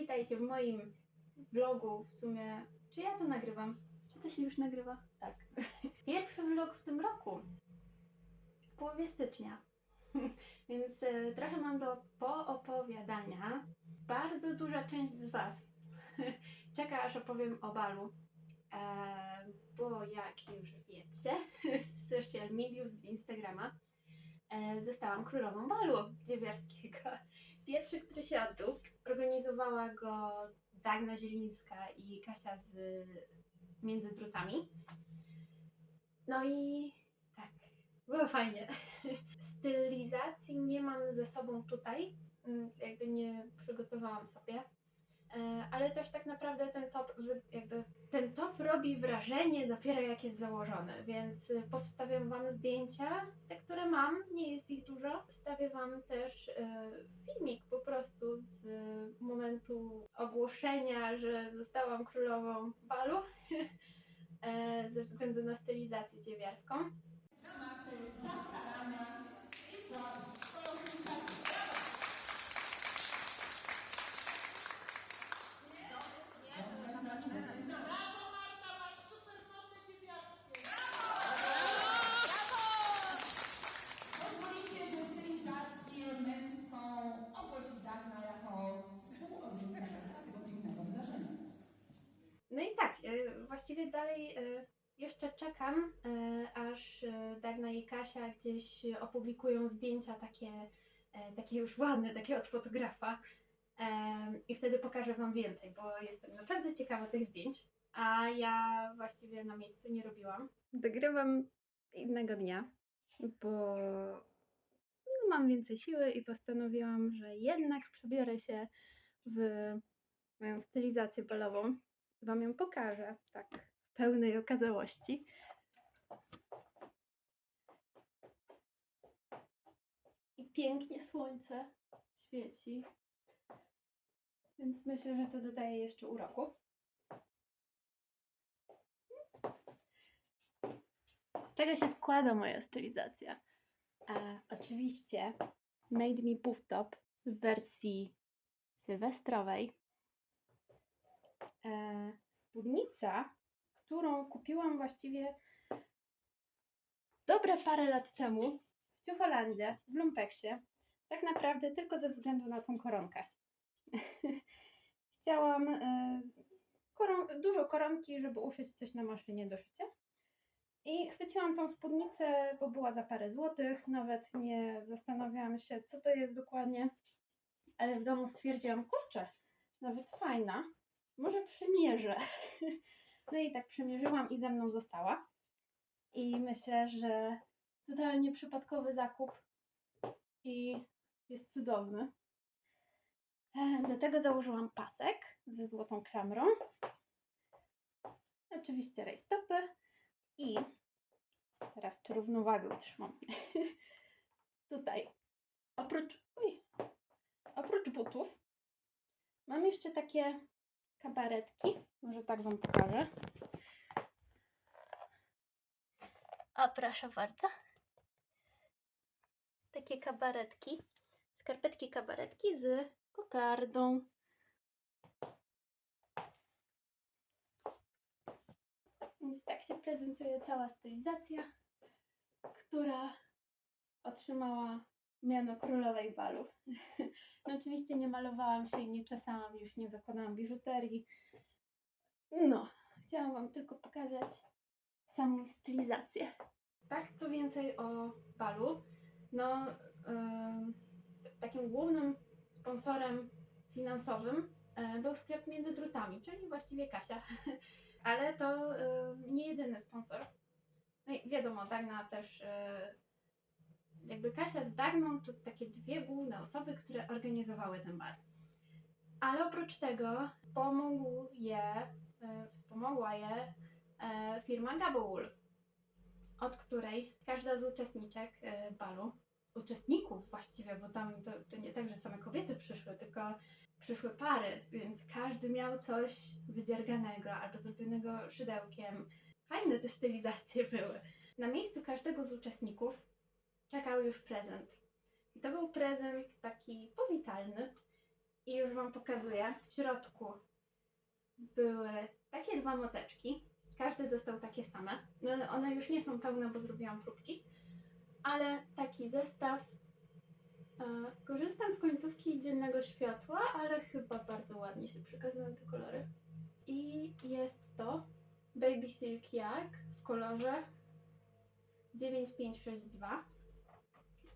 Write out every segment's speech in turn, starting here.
Witajcie w moim vlogu. W sumie, czy ja to nagrywam? Czy to się już nagrywa? Tak. Pierwszy vlog w tym roku. W połowie stycznia. Więc e, trochę mam do poopowiadania. Bardzo duża część z Was czeka, aż opowiem o balu. E, bo jak już wiecie, z social mediów, z Instagrama, e, zostałam królową balu dziewiarskiego. Pierwszy, który się odbył, organizowała go Dagna Zielińska i Kasia z Między Drutami. No i tak, było fajnie. Stylizacji nie mam ze sobą tutaj, mm, jakby nie przygotowałam sobie. E, Ale też tak naprawdę ten top, jakby ten top robi wrażenie dopiero jak jest założony, więc y, powstawiam Wam zdjęcia, te, które mam, nie jest ich dużo. Wstawię Wam też e, filmik po prostu z y, momentu ogłoszenia, że zostałam królową balu e, ze względu na stylizację dziewiarską. Brawo Marta, masz super moce dziewiarskie. Pozwolicie, że stylizację męską ogłosi Dagna jako współorganizatorka tego pięknego wydarzenia. No i tak, e, właściwie dalej e, jeszcze czekam, e, aż e, Dagna i Kasia gdzieś opublikują zdjęcia takie, takie już ładne, takie od fotografa. I wtedy pokażę Wam więcej, bo jestem naprawdę ciekawa tych zdjęć. A ja właściwie na miejscu nie robiłam. Dogrywam innego dnia, bo no, mam więcej siły i postanowiłam, że jednak przebiorę się w moją stylizację balową. Wam ją pokażę, tak, w pełnej okazałości. I pięknie słońce świeci. Więc myślę, że to dodaje jeszcze uroku. Z czego się składa moja stylizacja? E, oczywiście Made Me Puff Top w wersji sylwestrowej spódnica, którą kupiłam właściwie dobre parę lat temu w Ciucholandzie, w Lumpeksie. Tak naprawdę tylko ze względu na tą koronkę. Chciałam e, koron- dużo koronki, żeby uszyć coś na maszynie do szycia. I chwyciłam tą spódnicę, bo była za parę złotych. Nawet nie zastanawiałam się, co to jest dokładnie. Ale w domu stwierdziłam, kurczę, nawet fajna może przymierzę. No i tak przymierzyłam i ze mną została. I myślę, że totalnie przypadkowy zakup i jest cudowny. E, Do tego założyłam pasek ze złotą klamrą. Oczywiście rajstopy i teraz czy równowagę utrzymam. Tutaj oprócz, uj, oprócz butów mam jeszcze takie kabaretki. Może tak Wam pokażę. O, proszę bardzo. Takie kabaretki. Skarpetki kabaretki z kokardą. Więc tak się prezentuje cała stylizacja, która otrzymała miano królowej balu. No oczywiście nie malowałam się i nie czesałam, już nie zakładałam biżuterii. No, chciałam Wam tylko pokazać samą stylizację. Tak, co więcej o balu. No, t- takim głównym sponsorem finansowym e, był sklep między drutami, czyli właściwie Kasia. Ale to e, nie jedyny sponsor. No i wiadomo, Dagna też e, jakby Kasia z Dagną to takie dwie główne osoby, które organizowały ten bal. Ale oprócz tego pomógł je, e, wspomogła je e, firma Gaboul, od której każda z uczestniczek e, balu, uczestników właściwie, bo tam to, to nie tak, że same kobiety przyszły, tylko przyszły pary, więc każdy miał coś wydzierganego albo zrobionego szydełkiem. Fajne te stylizacje były. Na miejscu każdego z uczestników czekał już prezent. I to był prezent taki powitalny, I już Wam pokazuję. W środku były takie dwa moteczki. Każdy dostał takie same. No, one już nie są pełne, bo zrobiłam próbki. Ale taki zestaw. E, korzystam z końcówki dziennego światła, ale chyba bardzo ładnie się przekazują te kolory. I jest to Baby Silk Jak w kolorze 9562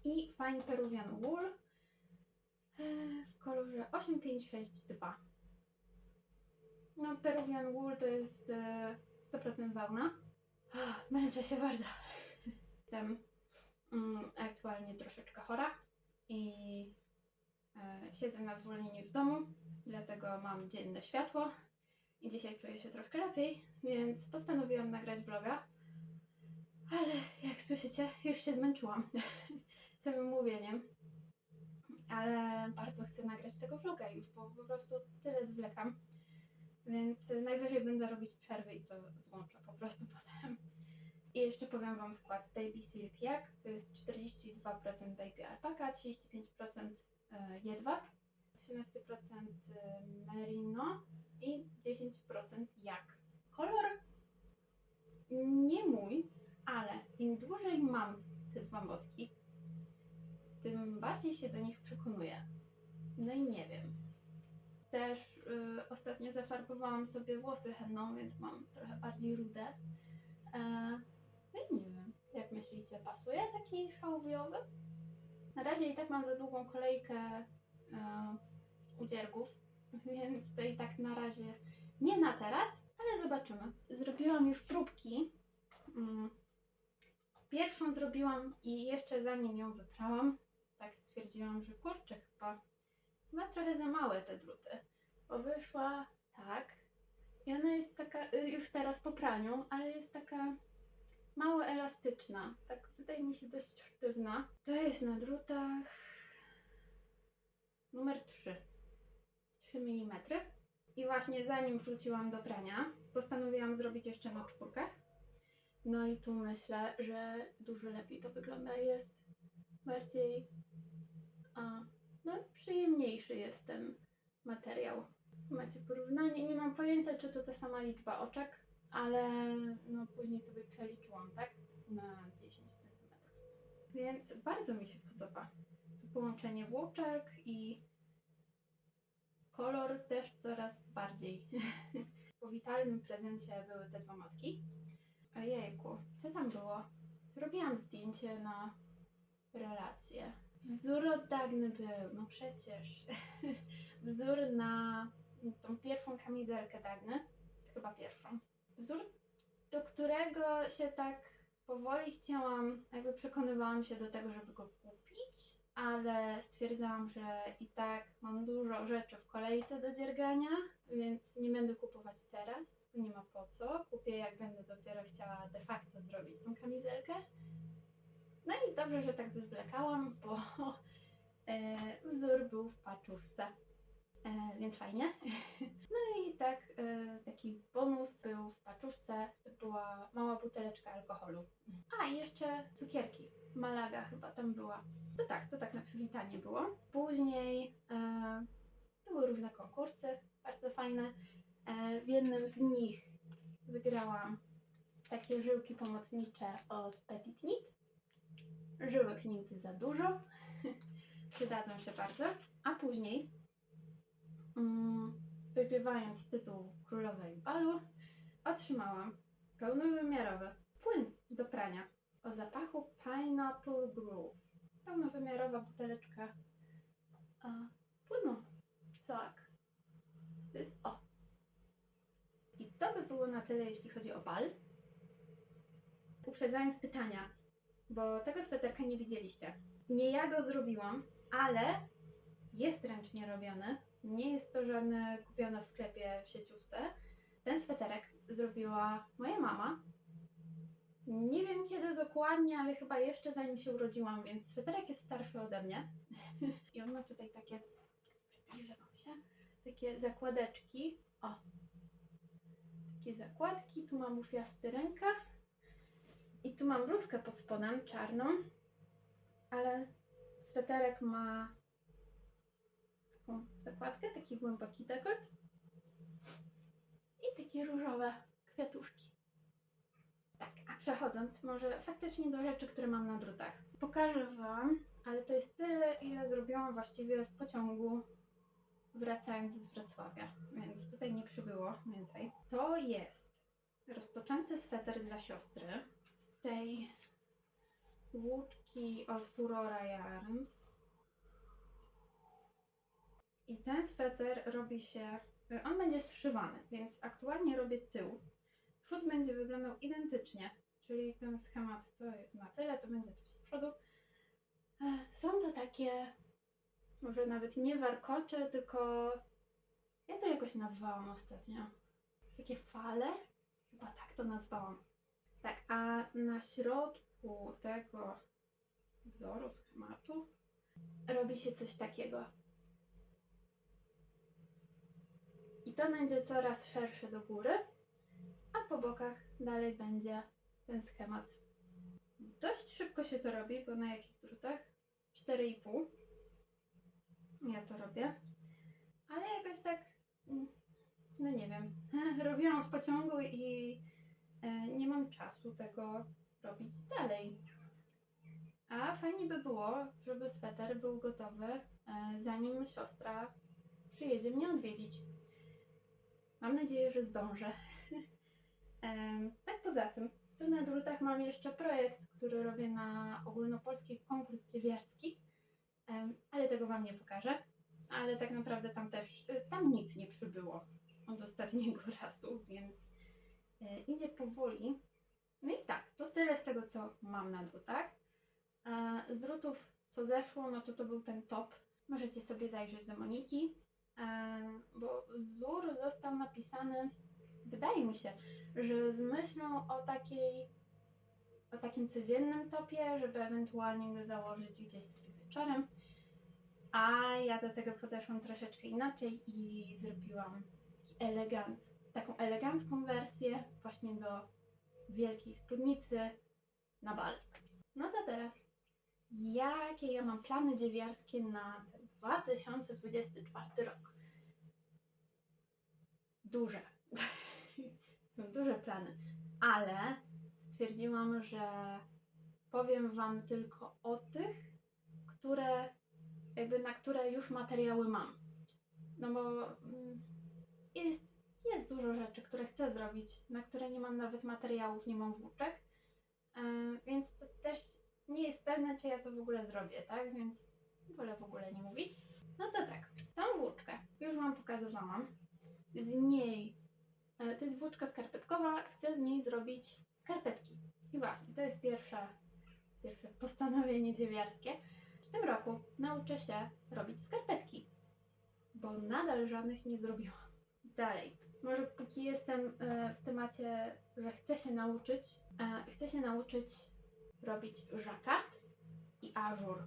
i Fine Peruvian Wool e, w kolorze 8562. No, Peruvian Wool to jest e, 100% wełna. Ach, Męczę się bardzo. Jestem mm, aktualnie troszeczkę chora i e, siedzę na zwolnieniu w domu, dlatego mam dzienne światło i dzisiaj czuję się troszkę lepiej, więc postanowiłam nagrać vloga. Ale jak słyszycie, już się zmęczyłam samym mówieniem. Ale bardzo chcę nagrać tego vloga już, bo po prostu tyle zwlekam. Więc najwyżej będę robić przerwy i to złączę po prostu potem. I jeszcze powiem Wam skład Baby Silk Jak. To jest 42% Baby Alpaca, 35% e, jedwab, 13% merino i 10% jak. Kolor nie mój, ale im dłużej mam te dwa motki, tym bardziej się do nich przekonuję. No i nie wiem. Też y, ostatnio zafarbowałam sobie włosy henną, więc mam trochę bardziej rude. E, no i nie wiem, jak myślicie, pasuje taki szałwiowy? Na razie i tak mam za długą kolejkę e, udziergów, więc to i tak na razie nie na teraz, ale zobaczymy. Zrobiłam już próbki. Mm. Pierwszą zrobiłam i jeszcze zanim ją wyprałam, stwierdziłam, że kurczę, chyba, chyba trochę za małe te druty. Bo wyszła tak. I ona jest taka, y, już teraz po praniu, ale jest taka mało elastyczna. Tak wydaje mi się dość sztywna. To jest na drutach numer 3. 3 mm. I właśnie zanim wrzuciłam do prania, postanowiłam zrobić jeszcze na czwórkach. No i tu myślę, że dużo lepiej to wygląda. Jest bardziej a, no, przyjemniejszy jest ten materiał. Macie porównanie. Nie mam pojęcia, czy to ta sama liczba oczek, ale no później sobie przeliczyłam, tak? Na 10 cm. Więc bardzo mi się podoba. To połączenie włóczek i kolor też coraz bardziej. w powitalnym prezencie były te dwa matki. Ojejku, co tam było? Robiłam zdjęcie na relację. Wzór od Dagny był, no przecież. Wzór na tą pierwszą kamizelkę Dagny, chyba pierwszą. Wzór, do którego się tak powoli chciałam, jakby przekonywałam się do tego, żeby go kupić, ale stwierdzałam, że i tak mam dużo rzeczy w kolejce do dziergania, więc nie będę kupować teraz, nie ma po co. Kupię jak będę dopiero chciała de facto zrobić tą kamizelkę. No i dobrze, że tak zwlekałam, bo e, wzór był w paczuszce, e, więc fajnie. No i tak, e, taki bonus był w paczuszce, to była mała buteleczka alkoholu. A i jeszcze cukierki. Malaga chyba tam była. To tak, to tak na przywitanie było. Później e, były różne konkursy, bardzo fajne. E, w jednym z nich wygrałam takie żyłki pomocnicze od Petit Knit. Żyłek nigdy za dużo. Przydadzą się bardzo. A później, mm, wygrywając tytuł Królowej Balu, otrzymałam pełnowymiarowy płyn do prania o zapachu Pineapple Groove. Pełnowymiarowa buteleczka a, płynu. Tak. To jest o. I to by było na tyle, jeśli chodzi o bal. Uprzedzając pytania, bo tego sweterka nie widzieliście. Nie ja go zrobiłam, ale jest ręcznie robiony. Nie jest to żadne kupione w sklepie w sieciówce. Ten sweterek zrobiła moja mama. Nie wiem kiedy dokładnie, ale chyba jeszcze zanim się urodziłam, więc sweterek jest starszy ode mnie. I on ma tutaj takie, przybliżę wam się, takie zakładeczki. O, takie zakładki. Tu mam ufiasty rękaw. I tu mam bluzkę pod spodem, czarną. Ale sweterek ma taką zakładkę, taki głęboki dekolt i takie różowe kwiatuszki. Tak, a przechodząc może faktycznie do rzeczy, które mam na drutach. Pokażę Wam, ale to jest tyle, ile zrobiłam właściwie w pociągu wracając z Wrocławia, więc tutaj nie przybyło więcej. To jest rozpoczęty sweter dla siostry tej włóczki od Furora Yarns. I ten sweter robi się, on będzie zszywany, więc aktualnie robię tył. Przód będzie wyglądał identycznie, czyli ten schemat co na tyle, to będzie też z przodu. Ech, Są to takie, może nawet nie warkocze, tylko ja to jakoś nazwałam ostatnio. Takie fale? Chyba tak to nazwałam. Tak, a na środku tego wzoru, schematu robi się coś takiego. I to będzie coraz szersze do góry, a po bokach dalej będzie ten schemat. Dość szybko się to robi, bo na jakich drutach? 4,5. Ja to robię. Ale jakoś tak, mm, no nie wiem, robiłam w pociągu i nie mam czasu tego robić dalej. A fajnie by było, żeby sweter był gotowy, e, zanim siostra przyjedzie mnie odwiedzić. Mam nadzieję, że zdążę. Tak poza tym, tu na drutach mam jeszcze projekt, który robię na ogólnopolski konkurs dziewiarski, ale tego Wam nie pokażę. Ale tak naprawdę tam też, y, tam nic nie przybyło od ostatniego razu, więc idzie powoli. No i tak, to tyle z tego, co mam na drutach. E, Z drutów, co zeszło, no to to był ten top. Możecie sobie zajrzeć do Moniki, e, bo wzór został napisany, wydaje mi się, że z myślą o takiej, o takim codziennym topie, żeby ewentualnie go założyć gdzieś sobie wieczorem. A ja do tego podeszłam troszeczkę inaczej i zrobiłam taki elegancki, taką elegancką wersję właśnie do wielkiej spódnicy na bal. No to teraz, jakie ja mam plany dziewiarskie na ten 2024 rok? Duże. Są duże plany, ale stwierdziłam, że powiem Wam tylko o tych, które jakby na które już materiały mam. No bo mm, jest, jest dużo rzeczy, które chcę zrobić, na które nie mam nawet materiałów, nie mam włóczek, e, więc to też nie jest pewne, czy ja to w ogóle zrobię, tak? Więc wolę w ogóle nie mówić. No to tak, tą włóczkę już Wam pokazywałam. Z niej, e, to jest włóczka skarpetkowa, chcę z niej zrobić skarpetki. I właśnie, to jest pierwsza, pierwsze postanowienie dziewiarskie. W tym roku nauczę się robić skarpetki, bo nadal żadnych nie zrobiłam. Dalej, może póki jestem e, w temacie, że chcę się nauczyć, e, chcę się nauczyć robić żakard i ażur.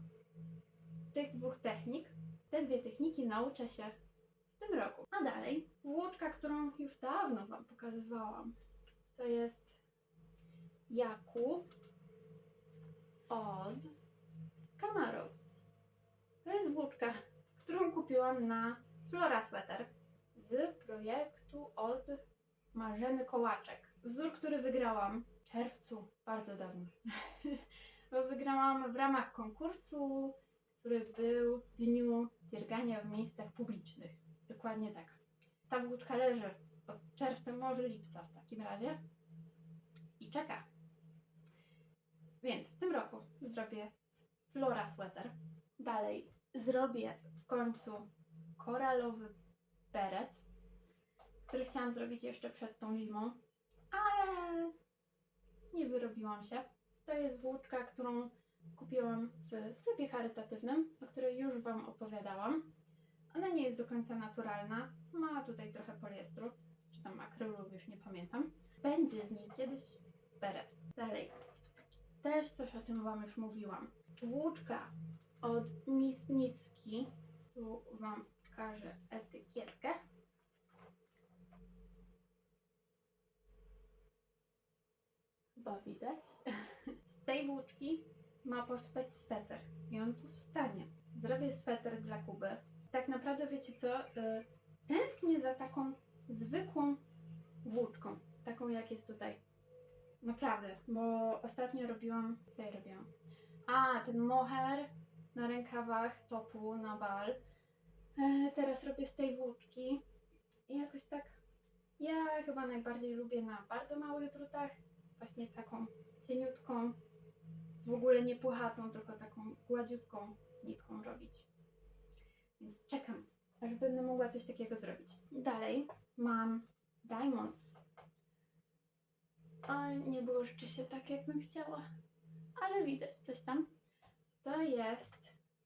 Tych dwóch technik, te dwie techniki nauczę się w tym roku. A dalej, włóczka, którą już dawno Wam pokazywałam, to jest Jakub od Camaros. To jest włóczka, którą kupiłam na Flora Sweater z projektu od Marzeny Kołaczek. Wzór, który wygrałam w czerwcu, bardzo dawno. Bo wygrałam w ramach konkursu, który był w dniu dziergania w miejscach publicznych. Dokładnie tak. Ta włóczka leży od czerwca, może lipca w takim razie i czeka. Więc w tym roku zrobię Flora Sweater. Dalej zrobię w końcu koralowy beret, który chciałam zrobić jeszcze przed tą zimą, ale nie wyrobiłam się. To jest włóczka, którą kupiłam w sklepie charytatywnym, o której już Wam opowiadałam. Ona nie jest do końca naturalna, ma tutaj trochę poliestru, czy tam akrylu, już nie pamiętam. Będzie z niej kiedyś beret. Dalej, też coś o czym Wam już mówiłam. Włóczka od Misnicki. Tu Wam pokażę etykietkę. Chyba widać. Z tej włóczki ma powstać sweter. I on powstanie. Zrobię sweter dla Kuby. Tak naprawdę wiecie co? Y, Tęsknię za taką zwykłą włóczką, taką jak jest tutaj. Naprawdę, bo ostatnio robiłam, co ja robiłam? A, ten moher na rękawach topu na bal. E, teraz robię z tej włóczki i jakoś tak ja chyba najbardziej lubię na bardzo małych drutach, właśnie taką cieniutką, w ogóle nie puchatą, tylko taką gładziutką nitką robić. Więc czekam, aż będę mogła coś takiego zrobić. Dalej mam Diamonds. A nie było rzeczy się tak, jakbym chciała, ale widać coś tam. To jest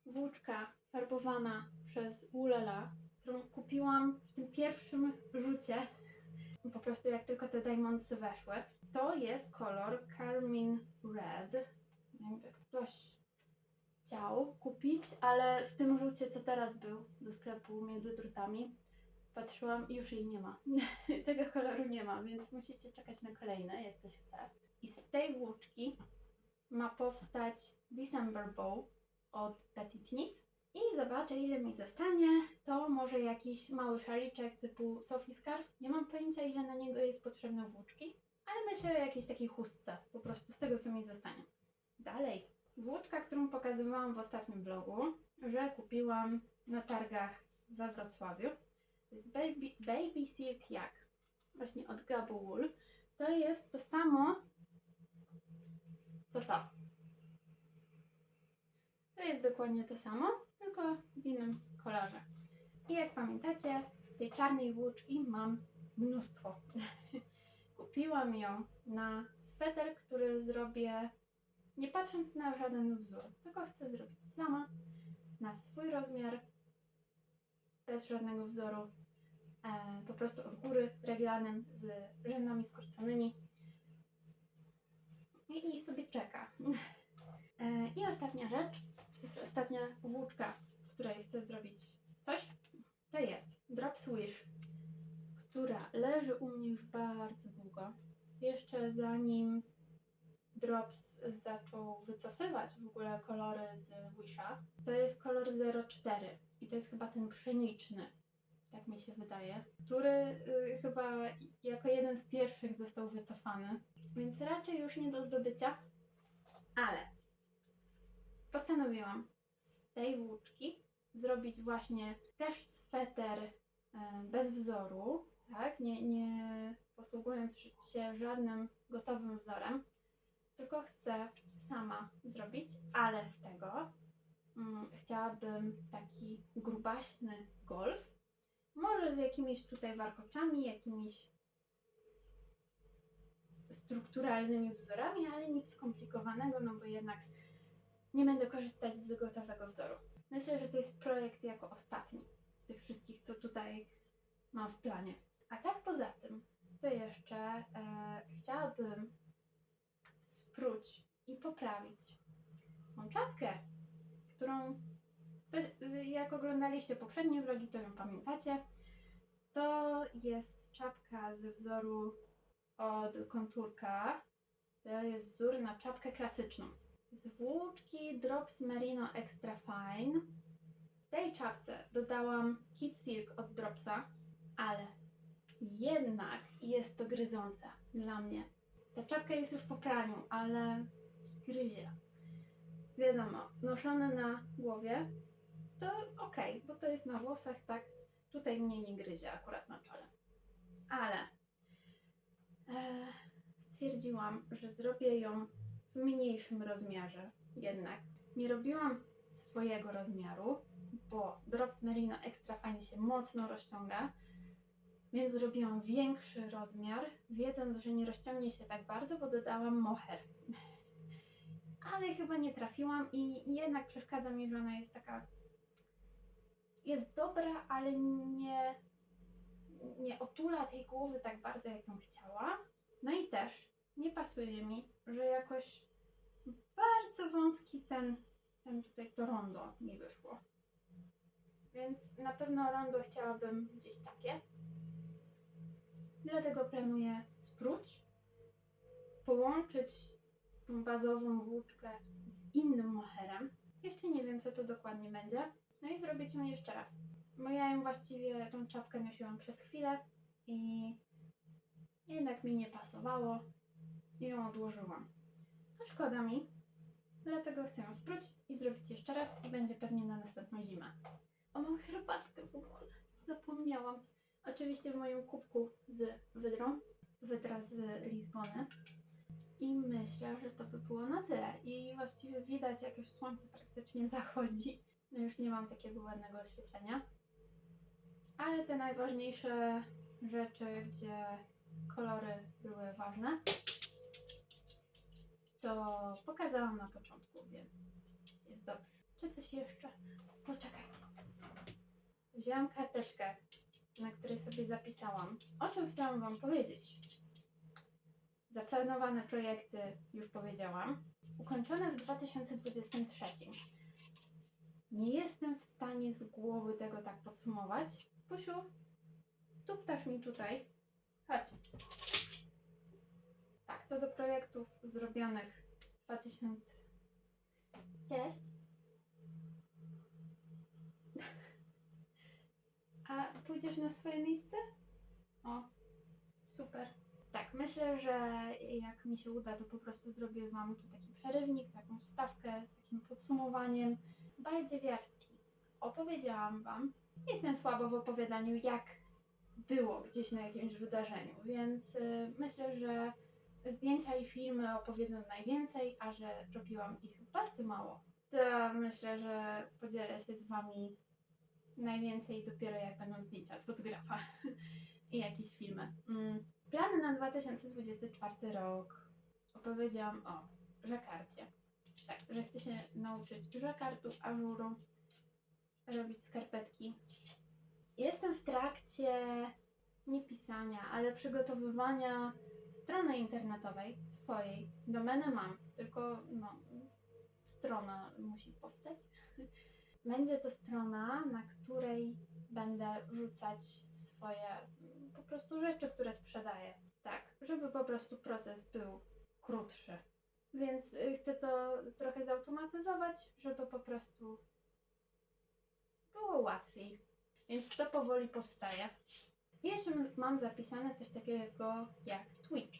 włóczka farbowana przez Ulala, którą kupiłam w tym pierwszym rzucie. Po prostu jak tylko te Diamondsy weszły. To jest kolor Carmine Red. Jakby ktoś chciał kupić, ale w tym rzucie, co teraz był do sklepu między drutami, patrzyłam i już jej nie ma. Tego koloru nie ma, więc musicie czekać na kolejne, jak ktoś chce. I z tej włóczki ma powstać December Bow od Petit Knit. I zobaczę, ile mi zostanie. To może jakiś mały szaliczek typu Sophie Scarf. Nie mam pojęcia, ile na niego jest potrzebne włóczki, ale myślę o jakiejś takiej chustce, po prostu z tego, co mi zostanie. Dalej, włóczka, którą pokazywałam w ostatnim vlogu, że kupiłam na targach we Wrocławiu. To jest Baby, baby Silk Jak, właśnie od Gabu Wool. To jest to samo, co to. To jest dokładnie to samo, tylko w innym kolorze. I jak pamiętacie, tej czarnej włóczki mam mnóstwo. Kupiłam ją na sweter, który zrobię nie patrząc na żaden wzór, tylko chcę zrobić sama, na swój rozmiar, bez żadnego wzoru, e, po prostu od góry, reglanem, z rzędami skorconymi. I, I sobie czeka. E, I ostatnia rzecz, ostatnia włóczka, z której chcę zrobić coś, to jest Drop Swish, która leży u mnie już bardzo długo. Jeszcze zanim Drops zaczął wycofywać w ogóle kolory z Wisha, to jest kolor 04 i to jest chyba ten pszeniczny, tak mi się wydaje, który y, chyba jako jeden z pierwszych został wycofany, więc raczej już nie do zdobycia, ale postanowiłam z tej włóczki zrobić właśnie też sweter e, bez wzoru, tak, nie, nie posługując się żadnym gotowym wzorem, tylko chcę sama zrobić, ale z tego mm, chciałabym taki grubaśny golf, może z jakimiś tutaj warkoczami, jakimiś strukturalnymi wzorami, ale nic skomplikowanego, no bo jednak nie będę korzystać z gotowego wzoru. Myślę, że to jest projekt jako ostatni z tych wszystkich, co tutaj mam w planie. A tak poza tym, to jeszcze e, chciałabym spróć i poprawić tą czapkę, którą jak oglądaliście poprzednie vlogi, to ją pamiętacie. To jest czapka ze wzoru od konturka. To jest wzór na czapkę klasyczną. Z włóczki Drops Merino Extra Fine. W tej czapce dodałam Kid Silk od Dropsa, ale jednak jest to gryzące dla mnie. Ta czapka jest już po praniu, ale gryzie. Wiadomo, noszone na głowie to okej, bo to jest na włosach, tak. Tutaj mnie nie gryzie akurat na czole. Ale e, stwierdziłam, że zrobię ją w mniejszym rozmiarze jednak. Nie robiłam swojego rozmiaru, bo Drops Merino Extra fajnie się mocno rozciąga, więc zrobiłam większy rozmiar, wiedząc, że nie rozciągnie się tak bardzo, bo dodałam moher. Ale chyba nie trafiłam i jednak przeszkadza mi, że ona jest taka. Jest dobra, ale nie, nie otula tej głowy tak bardzo, jak bym chciała. No i też nie pasuje mi, że jakoś bardzo wąski ten, ten tutaj to rondo mi wyszło. Więc na pewno rondo chciałabym gdzieś takie. Dlatego planuję spróć, połączyć tą bazową włóczkę z innym moherem. Jeszcze nie wiem, co to dokładnie będzie, No i zrobić ją jeszcze raz. Bo ja ją właściwie, tą czapkę nosiłam przez chwilę i jednak mi nie pasowało i ją odłożyłam. A szkoda mi, dlatego chcę ją spróć i zrobić jeszcze raz i będzie pewnie na następną zimę. O, mam herbatkę w ogóle, zapomniałam. Oczywiście w moim kubku z wydrą, wydra z Lizbony. I myślę, że to by było na tyle. I właściwie widać, jak już słońce praktycznie zachodzi. No już nie mam takiego ładnego oświetlenia. Ale te najważniejsze rzeczy, gdzie kolory były ważne, to pokazałam na początku, więc jest dobrze. Czy coś jeszcze? Poczekajcie. Wzięłam karteczkę, na której sobie zapisałam, o czym chciałam Wam powiedzieć. Zaplanowane projekty już powiedziałam. Ukończone w 2023. Nie jestem w stanie z głowy tego tak podsumować. Pusiu, tuptasz mi tutaj. Chodź. Co do projektów zrobionych w 2000. Cześć. A pójdziesz na swoje miejsce? O, super. Tak, myślę, że jak mi się uda, to po prostu zrobię Wam tu taki przerywnik, taką wstawkę z takim podsumowaniem. Baldziewiarski. Opowiedziałam Wam. Jestem słaba w opowiadaniu, jak było gdzieś na jakimś wydarzeniu, więc y, myślę, że zdjęcia i filmy opowiedzą najwięcej, a że robiłam ich bardzo mało, to myślę, że podzielę się z Wami najwięcej dopiero jak będą zdjęcia od fotografa i jakieś filmy. Mm. Plany na 2024 rok. Opowiedziałam o żakarcie. Tak, że chcę się nauczyć żakartu, ażuru, robić skarpetki. Jestem w trakcie nie pisania, ale przygotowywania strony internetowej swojej. Domenę mam, tylko no, strona musi powstać. Będzie to strona, na której będę wrzucać swoje mm, po prostu rzeczy, które sprzedaję. Tak, żeby po prostu proces był krótszy. Więc y, chcę to trochę zautomatyzować, żeby po prostu było łatwiej. Więc to powoli powstaje. I jeszcze mam zapisane coś takiego jak Twitch.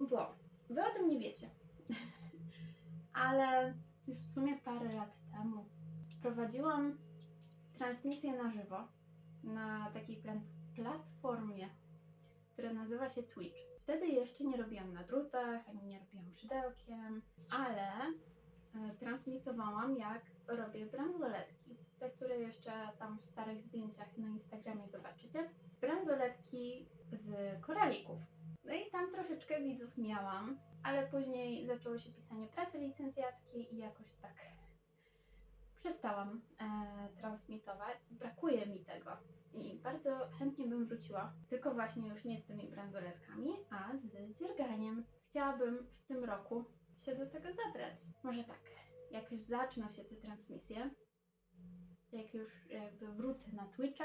Bo wy o tym nie wiecie. Ale już w sumie parę lat temu prowadziłam transmisję na żywo na takiej plat- platformie, która nazywa się Twitch. Wtedy jeszcze nie robiłam na drutach, ani nie robiłam szydełkiem, ale e, transmitowałam jak robię bransoletki. Te, które jeszcze tam w starych zdjęciach na Instagramie zobaczycie. Bransoletki z koralików. No i tam troszeczkę widzów miałam, ale później zaczęło się pisanie pracy licencjackiej i jakoś tak przestałam e, transmitować. Brakuje mi tego i bardzo chętnie bym wróciła, tylko właśnie już nie z tymi bransoletkami, a z dzierganiem. Chciałabym w tym roku się do tego zabrać. Może tak, jak już zaczną się te transmisje, jak już jakby wrócę na Twitcha,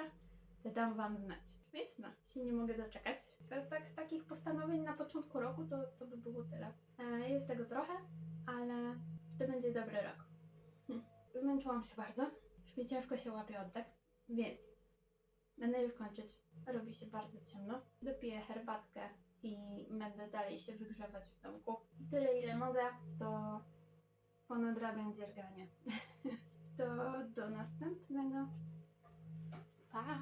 to dam Wam znać. Więc no, się nie mogę doczekać. To, tak z takich postanowień na początku roku to, to by było tyle. E, jest tego trochę, ale to będzie dobry rok. Hm. Zmęczyłam się bardzo. Już mi ciężko się łapie oddech, więc będę już kończyć. Robi się bardzo ciemno. Dopiję herbatkę i będę dalej się wygrzewać w domku. Tyle ile mogę, to ponadrabiam dzierganie. to do następnego. Pa!